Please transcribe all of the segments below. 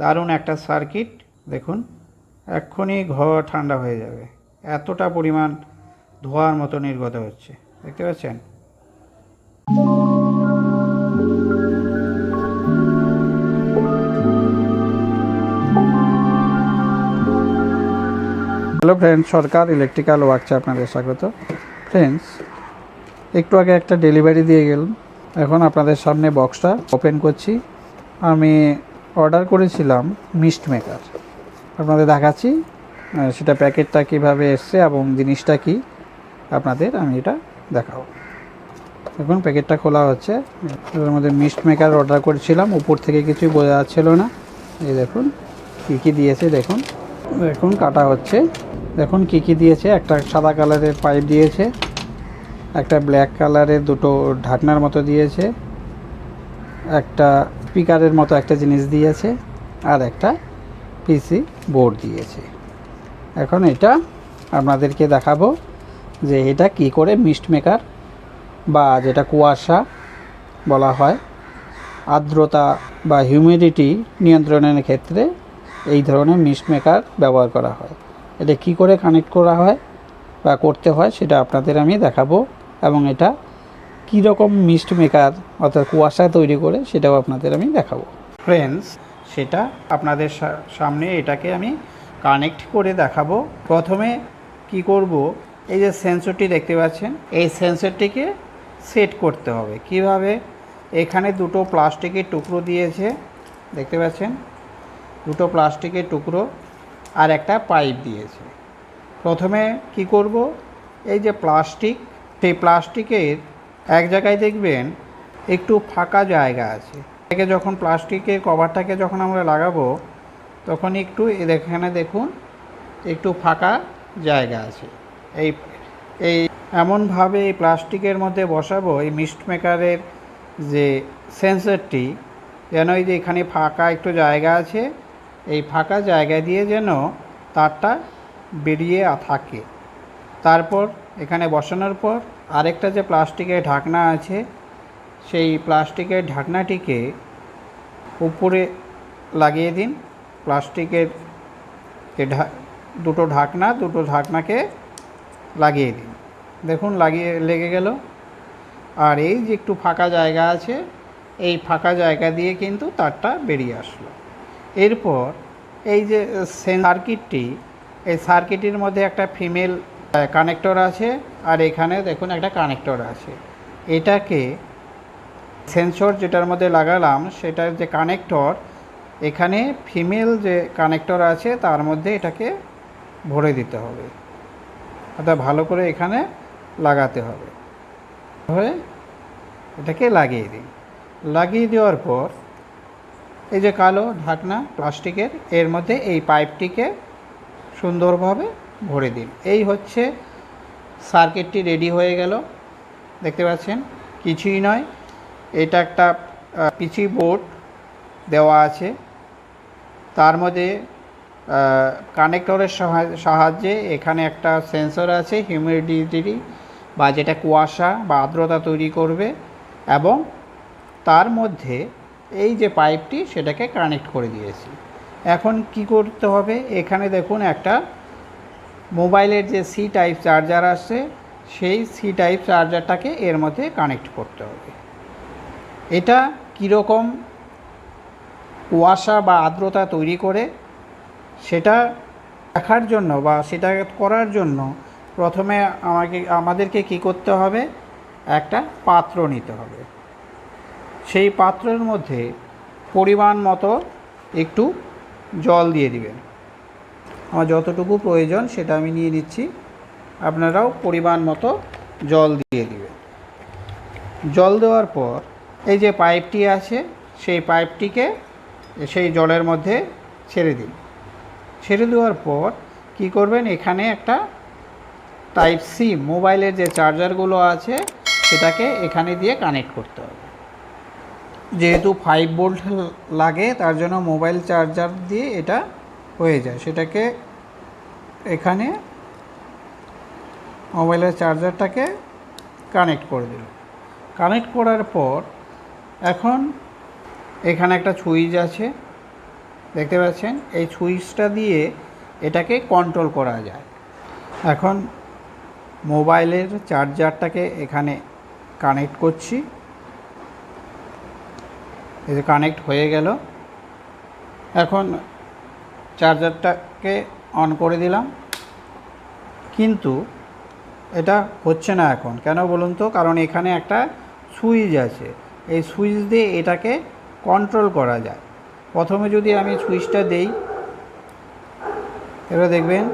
দারুণ একটা সার্কিট, দেখুন, এক্ষুনি ঘর ঠান্ডা হয়ে যাবে। এতটা পরিমাণ ধোঁয়ার মতো নির্গত হচ্ছে, দেখতে পাচ্ছেন? হ্যালো ফ্রেন্ডস সরকার ইলেকট্রিক্যাল ওয়ার্কসে আপনাদের স্বাগত। ফ্রেন্ডস একটু আগে একটা ডেলিভারি দিয়ে গেলাম। এখন আপনাদের সামনে বক্সটা ওপেন করছি। আমি অর্ডার করেছিলাম মিস্ট মেকার। আপনাদের দেখাচ্ছি সেটা প্যাকেটটা কীভাবে এসছে এবং জিনিসটা কি, আপনাদের আমি এটা দেখাবো। এখন প্যাকেটটা খোলা হচ্ছে। এর মধ্যে মিস্ট মেকার অর্ডার করেছিলাম, উপর থেকে কিছুই বোঝা যাচ্ছিল না। এই দেখুন, কী কী দিয়েছে, দেখুন। দেখুন, কাটা হচ্ছে। দেখুন, কী কী দিয়েছে, একটা সাদা কালারের পাইপ দিয়েছে, একটা ব্ল্যাক কালারের দুটো ঢাকনার মতো দিয়েছে, একটা স্পিকারের মতো একটা জিনিস দিয়েছে আর একটা পিসি বোর্ড দিয়েছে। এখন এটা আপনাদেরকে দেখাবো যে এটা কি করে মিস্ট মেকার বা যেটা কুয়াশা বলা হয়, আর্দ্রতা বা হিউমিডিটি নিয়ন্ত্রণের ক্ষেত্রে এই ধরনের মিস্ট মেকার ব্যবহার করা হয়। এটা কি করে কানেক্ট করা হয় বা করতে হয় সেটা আপনাদের আমি দেখাবো এবং এটা কী রকম মিস্ট মেকার অর্থাৎ কুয়াশা তৈরি করে সেটাও আপনাদের আমি দেখাবো। ফ্রেন্ডস সেটা আপনাদের সামনে এটাকে আমি কানেক্ট করে দেখাবো। প্রথমে কি করব? এই যে সেন্সরটি দেখতে পাচ্ছেন, এই সেন্সরটিকে সেট করতে হবে। কীভাবে? এখানে দুটো প্লাস্টিকের টুকরো দিয়েছে, দেখতে পাচ্ছেন? দুটো প্লাস্টিকের টুকরো আর একটা পাইপ দিয়েছে। প্রথমে কি করব? এই যে প্লাস্টিক, সেই প্লাস্টিকের এক জায়গায় দেখবেন একটু ফাঁকা জায়গা আছে। এটাকে যখন প্লাস্টিকের কভারটাকে যখন আমরা লাগাবো, তখন একটু এখানে দেখুন একটু ফাঁকা জায়গা আছে। এই এই এমনভাবে এই প্লাস্টিকের মধ্যে বসাবো, এই মিস্ট মেকারের যে সেন্সরটি, যেন এই যে এখানে ফাঁকা একটু জায়গা আছে, এই ফাঁকা জায়গা দিয়ে যেন তারটা বেরিয়ে থাকে। তারপর এখানে বসানোর পর আরেকটা যে প্লাস্টিকের ঢাকনা আছে, সেই প্লাস্টিকের ঢাকনাটিকে উপরে লাগিয়ে দিন। প্লাস্টিকের যে দুটো ঢাকনা, দুটো ঢাকনাকে লাগিয়ে দিন। দেখুন, লাগিয়ে, লেগে গেল। আর এই যে একটু ফাঁকা জায়গা আছে, এই ফাঁকা জায়গা দিয়ে কিন্তু তারটা বেরিয়ে আসলো। এরপর এই যে সার্কিটটি, এই সার্কিটের মধ্যে একটা ফিমেল কানেক্টর আছে, আর এখানে দেখুন একটা কানেক্টর আছে। এটাকে সেন্সর যেটার মধ্যে লাগালাম, সেটার যে কানেক্টর এখানে ফিমেল যে কানেক্টর আছে, তার মধ্যে এটাকে ভরে দিতে হবে। অর্থাৎ ভালো করে এখানে লাগাতে হবে। হয়ে এটাকে লাগিয়ে দিন লাগিয়ে দেওয়ার পর, এই যে কালো ঢাকনা প্লাস্টিকের, এর মধ্যে এই পাইপটিকে সুন্দরভাবে ভরে দিন। এই হচ্ছে সার্কিটটি রেডি হয়ে গেল। দেখতে পাচ্ছেন? কিছুই নয়। এটা একটা পিচি বোর্ড দেওয়া আছে। তার মধ্যে কানেক্টরের সাহায্যে এখানে একটা সেন্সর আছে হিউমিডিটি বা যেটা কুয়াশা বা আর্দ্রতা তৈরি করবে এবং তার মধ্যে এই যে পাইপটি সেটাকে কানেক্ট করে দিয়েছি। এখন কি করতে হবে? এখানে দেখুন একটা মোবাইলের যে সি টাইপ চার্জার আসছে, সেই সি টাইপ চার্জারটাকে এর মধ্যে কানেক্ট করতে হবে। এটা কীরকম কুয়াশা বা আর্দ্রতা তৈরি করে, সেটা দেখার জন্য বা সেটা করার জন্য প্রথমে আমাকে, আমাদেরকে কি করতে হবে? একটা পাত্র নিতে হবে। সেই পাত্রের মধ্যে পরিমাণ মতো একটু জল দিয়ে দিবেন। আমার যতটুকু প্রয়োজন সেটা আমি নিয়ে নিচ্ছি। আপনারাও পরিমাণ মতো জল দিয়ে দিবেন। জল দেওয়ার পর এই যে পাইপটি আছে, সেই পাইপটিকে সেই জলের মধ্যে ছেড়ে দিন। ছেড়ে দেওয়ার পর কি করবেন, এখানে একটা টাইপ সি মোবাইলের যে চার্জারগুলো আছে, সেটাকে এখানে দিয়ে কানেক্ট করতে হবে। যেহেতু ফাইভ ভোল্ট লাগে, তার জন্য মোবাইল চার্জার দিয়ে এটা হয়ে যায়। সেটাকে এখানে মোবাইলের চার্জারটাকে কানেক্ট করে দিল। কানেক্ট করার পর এখন এখানে একটা সুইচ আছে। দেখতে পাচ্ছেন? এই সুইচটা দিয়ে এটাকে কন্ট্রোল করা যায়। এখন মোবাইলের চার্জারটাকে এখানে কানেক্ট করছি। এই যে কানেক্ট হয়ে গেল। এখন চার্জারটাকে অন করে দিলাম। কিন্তু এটা হচ্ছে না এখন। কেন বলুন তো? কারণ এখানে একটা সুইচ আছে। এই সুইচ দিয়ে এটাকে কন্ট্রোল করা যায়। প্রথমে যদি আমি সুইচটা দেই, এবার দেখবেন,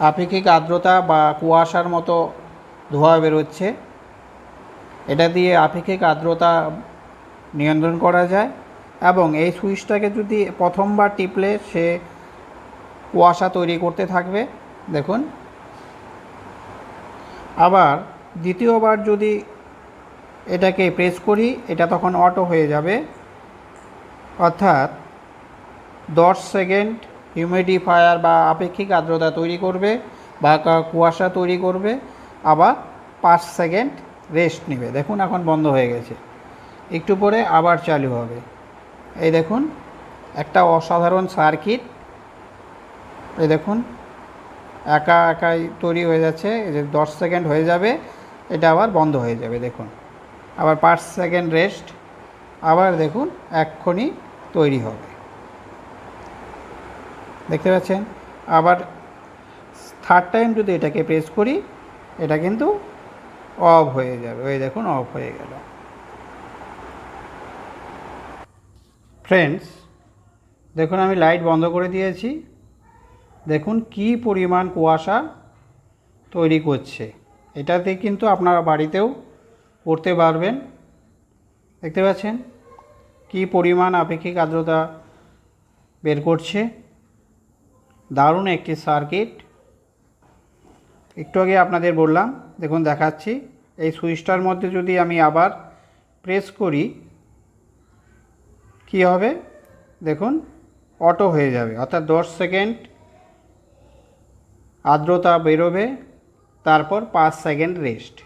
আপেক্ষিক আর্দ্রতা বা কুয়াশার মতো ধোঁয়া বেরোচ্ছে। এটা দিয়ে আপেক্ষিক আর্দ্রতা নিয়ন্ত্রণ করা যায়। এবং এই সুইচটাকে যদি প্রথমবার টিপলে সে কুয়াশা তৈরি করতে থাকবে, দেখুন। আবার দ্বিতীয়বার যদি এটাকে প্রেস করি, এটা তখন অটো হয়ে যাবে। অর্থাৎ দশ সেকেন্ড হিউমিডিফায়ার বা আপেক্ষিক আর্দ্রতা তৈরি করবে বা কুয়াশা তৈরি করবে, আবার পাঁচ সেকেন্ড রেস্ট নেবে। দেখুন, এখন বন্ধ হয়ে গেছে। একটু পরে আবার চালু হবে। এই দেখুন, একটা অসাধারণ সার্কিট। এই দেখুন, একা একাই তৈরি হয়ে যাচ্ছে, এই যে দশ সেকেন্ড হয়ে যাবে, এটা আবার বন্ধ হয়ে যাবে, দেখুন। আবার পাঁচ সেকেন্ড রেস্ট, আবার দেখুন, এক্ষুনি তৈরি হবে। দেখতে পাচ্ছেন? আবার থার্ড টাইম যদি এটাকে প্রেস করি, এটা কিন্তু অফ হয়ে যাবে ওই দেখুন অফ হয়ে গেল। ফ্রেন্ডস দেখুন আমি লাইট বন্ধ করে দিয়েছি। দেখুন কি পরিমাণ কুয়াশা তৈরি করছে। এটাতে কিন্তু আপনারা বাড়িতেও করতে পারবেন। দেখতে পাচ্ছেন? কি পরিমাণ আপেক্ষিক আর্দ্রতা বের করছে। দারুণ একটি সার্কিট একটু আগে আপনাদের বললাম, দেখুন দেখাচ্ছি। এই সুইচটার মধ্যে যদি আমি আবার প্রেস করি কি হবে? দেখুন, অটো হয়ে যাবে। অর্থাৎ দশ সেকেন্ড আর্দ্রতা বেরোবে, তারপর পাঁচ সেকেন্ড রেস্ট।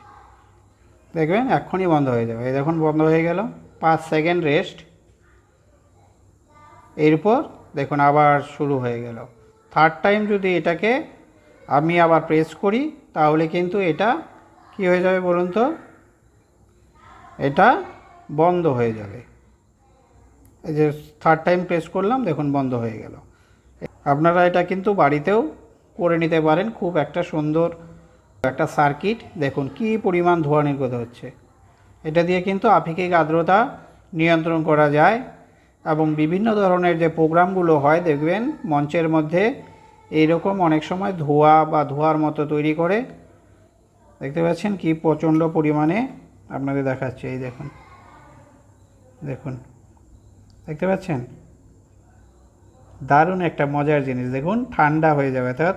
দেখবেন, এক্ষুনি বন্ধ হয়ে যাবে। দেখুন, বন্ধ হয়ে গেল। পাঁচ সেকেন্ড রেস্ট। এরপর দেখুন, আবার শুরু হয়ে গেল। থার্ড টাইম যদি এটাকে আমি আবার প্রেস করি, তাহলে কিন্তু এটা কি হয়ে যাবে বলুন তো? এটা বন্ধ হয়ে যাবে। এই যে থার্ড টাইম প্রেস করলাম, দেখুন বন্ধ হয়ে গেল। আপনারা এটা কিন্তু বাড়িতেও করে নিতে পারেন, খুব একটা সুন্দর একটা সার্কিট দেখুন কি পরিমাণ ধোঁয়া নির্গত হচ্ছে। এটা দিয়ে কিন্তু আপেক্ষিক আর্দ্রতা নিয়ন্ত্রণ করা যায় এবং বিভিন্ন ধরনের যে প্রোগ্রামগুলো হয়, দেখবেন মঞ্চের মধ্যে এইরকম অনেক সময় ধোঁয়া বা ধোঁয়ার মতো তৈরি করে। দেখতে পাচ্ছেন কি প্রচণ্ড পরিমাণে আপনাদের দেখাচ্ছে, এই দেখুন। দেখুন। দেখতে পাচ্ছেন? দারুণ একটা মজার জিনিস। দেখুন, ঠান্ডা হয়ে যাবে। অর্থাৎ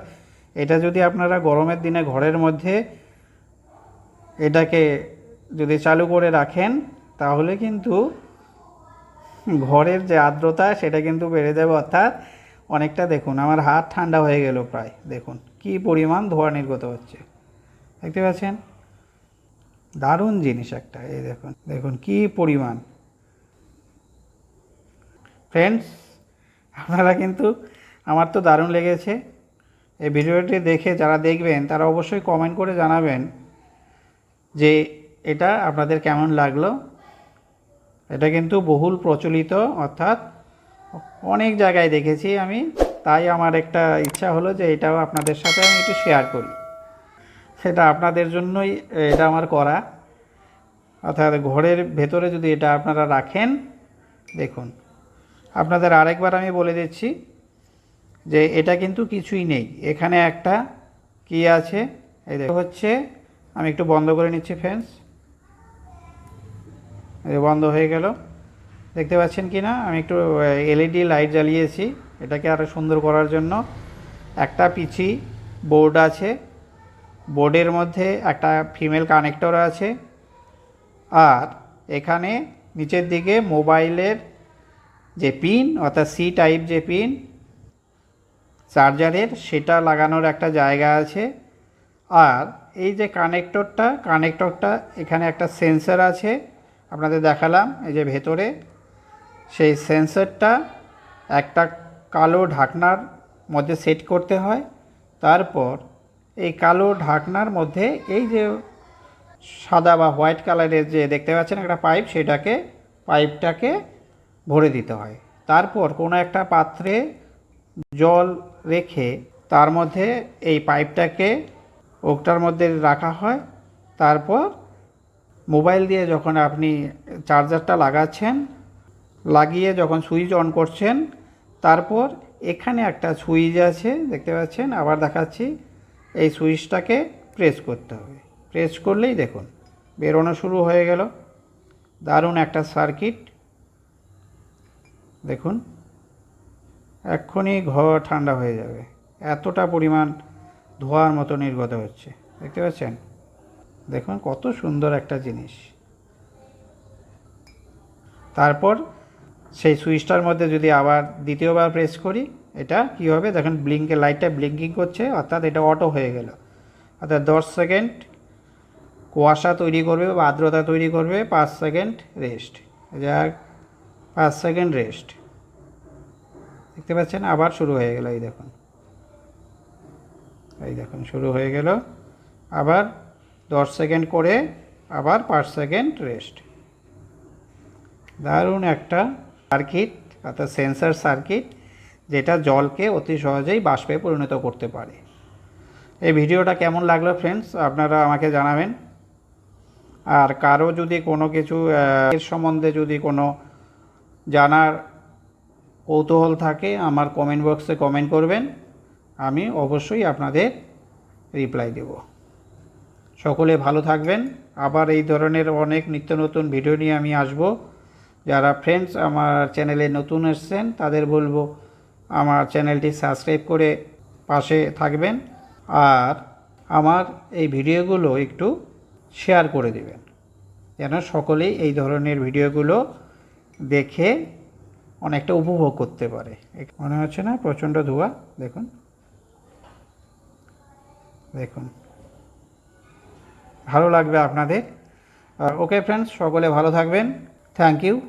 এটা যদি আপনারা গরমের দিনে ঘরের মধ্যে এটাকে যদি চালু করে রাখেন, তাহলে কিন্তু ঘরের যে আর্দ্রতা, সেটা কিন্তু বেড়ে যাবে। অর্থাৎ অনেকটা দেখুন, আমার হাত ঠান্ডা হয়ে গেল প্রায়। দেখুন, কি পরিমাণ ধোঁয়া নির্গত হচ্ছে। দেখতে পাচ্ছেন? দারুণ জিনিস একটা, এই দেখুন। দেখুন, কি পরিমাণ। ফ্রেন্ডস আপনারা কিন্তু আমার তো দারুণ লেগেছে। এই ভিডিওটি দেখে যারা দেখবেন, তারা অবশ্যই কমেন্ট করে জানাবেন যে এটা আপনাদের কেমন লাগল। এটা কিন্তু বহুল প্রচলিত, অর্থাৎ অনেক জায়গায় দেখেছি আমি। তাই আমার একটা ইচ্ছা হলো যে এটাও আপনাদের সাথে আমি একটু শেয়ার করি। সেটা আপনাদের জন্যই এটা আমার করা। অর্থাৎ ঘরের ভেতরে যদি এটা আপনারা রাখেন, দেখুন। আপনাদের আরেকবার আমি বলে দিচ্ছি যে এটা কিন্তু কিছুই নেই। এখানে একটা কি আছে? এই হচ্ছে, আমি একটু বন্ধ করে নিচ্ছি ফ্যান্স বন্ধ হয়ে গেল। দেখতে পাচ্ছেন কি না? আমি একটু এলইডি লাইট জ্বালিয়েছি। এটাকে আরও সুন্দর করার জন্য একটা পিছি বোর্ড আছে। বোর্ডের মধ্যে একটা ফিমেল কানেক্টর আছে। আর এখানে নিচের দিকে মোবাইলের যে পিন, অর্থাৎ সি টাইপ যে পিন, চার্জারের সেটা লাগানোর একটা জায়গা আছে। আর এই যে কানেক্টরটা কানেক্টরটা এখানে একটা সেন্সর আছে, আপনাদের দেখালাম, এই যে ভেতরে। সেই সেন্সরটা একটা কালো ঢাকনার মধ্যে সেট করতে হয়। তারপর এই কালো ঢাকনার মধ্যে এই যে সাদা বা হোয়াইট কালারের যে দেখতে পাচ্ছেন একটা পাইপ সেটাকে পাইপটাকে ভরে দিতে হয়। তারপর কোনো একটা পাত্রে জল রেখে তার মধ্যে এই পাইপটাকে ওকটার মধ্যে রাখা হয়। তারপর মোবাইল দিয়ে যখন আপনি চার্জারটা লাগাচ্ছেন, লাগিয়ে যখন সুইচ অন করছেন, তারপর এখানে একটা সুইচ আছে, দেখতে পাচ্ছেন? আবার দেখাচ্ছি। এই সুইচটাকে প্রেস করতে হবে। প্রেস করলেই দেখুন, বেরোনো শুরু হয়ে গেল। দারুণ একটা সার্কিট। দেখুন, এক্ষুনি ঘর ঠান্ডা হয়ে যাবে। এতটা পরিমাণ ধোঁয়ার মতো নির্গত হচ্ছে। দেখতে পাচ্ছেন? দেখুন কত সুন্দর একটা জিনিস। তারপর সেই সুইচটার মধ্যে যদি আবার দ্বিতীয়বার প্রেস করি, এটা কী হবে? দেখুন ব্লিঙ্কে লাইটটা ব্লিঙ্কিং করছে, অর্থাৎ এটা অটো হয়ে গেল। অর্থাৎ দশ সেকেন্ড কুয়াশা তৈরি করবে বা আর্দ্রতা তৈরি করবে, পাঁচ সেকেন্ড রেস্ট যাক পাঁচ সেকেন্ড রেস্ট দেখতে পাচ্ছেন? আবার শুরু হয়ে গেল, এই দেখুন। এই দেখুন, শুরু হয়ে গেল। আবার দশ সেকেন্ড করে আবার পাঁচ সেকেন্ড রেস্ট দারুণ একটা সার্কিট অর্থাৎ সেন্সার সার্কিট যেটা জলকে অতি সহজেই বাষ্পে পরিণত করতে পারে। এই ভিডিওটা কেমন লাগল ফ্রেন্ডস আপনারা আমাকে জানাবেন। আর কারও যদি কোনো কিছু এর সম্বন্ধে যদি কোনো জানার কৌতূহল থাকে, আমার কমেন্ট বক্সে কমেন্ট করবেন। আমি অবশ্যই আপনাদের রিপ্লাই দেব। সকলে ভালো থাকবেন। আবার এই ধরনের অনেক নিত্য নতুন ভিডিও নিয়ে আমি আসব। যারা ফ্রেন্ডস আমার চ্যানেলে নতুন এসছেন, তাদের বলব আমার চ্যানেলটি সাবস্ক্রাইব করে পাশে থাকবেন। আর আমার এই ভিডিওগুলো একটু শেয়ার করে দেবেন। যেন সকলেই এই ধরনের ভিডিওগুলো দেখে অনেকটা উপভোগ করতে পারে। মনে হচ্ছে না? প্রচণ্ড ধোঁয়া। দেখুন। দেখুন। ভালো লাগবে আপনাদের। ওকে ফ্রেন্ডস সকলে ভালো থাকবেন। Thank you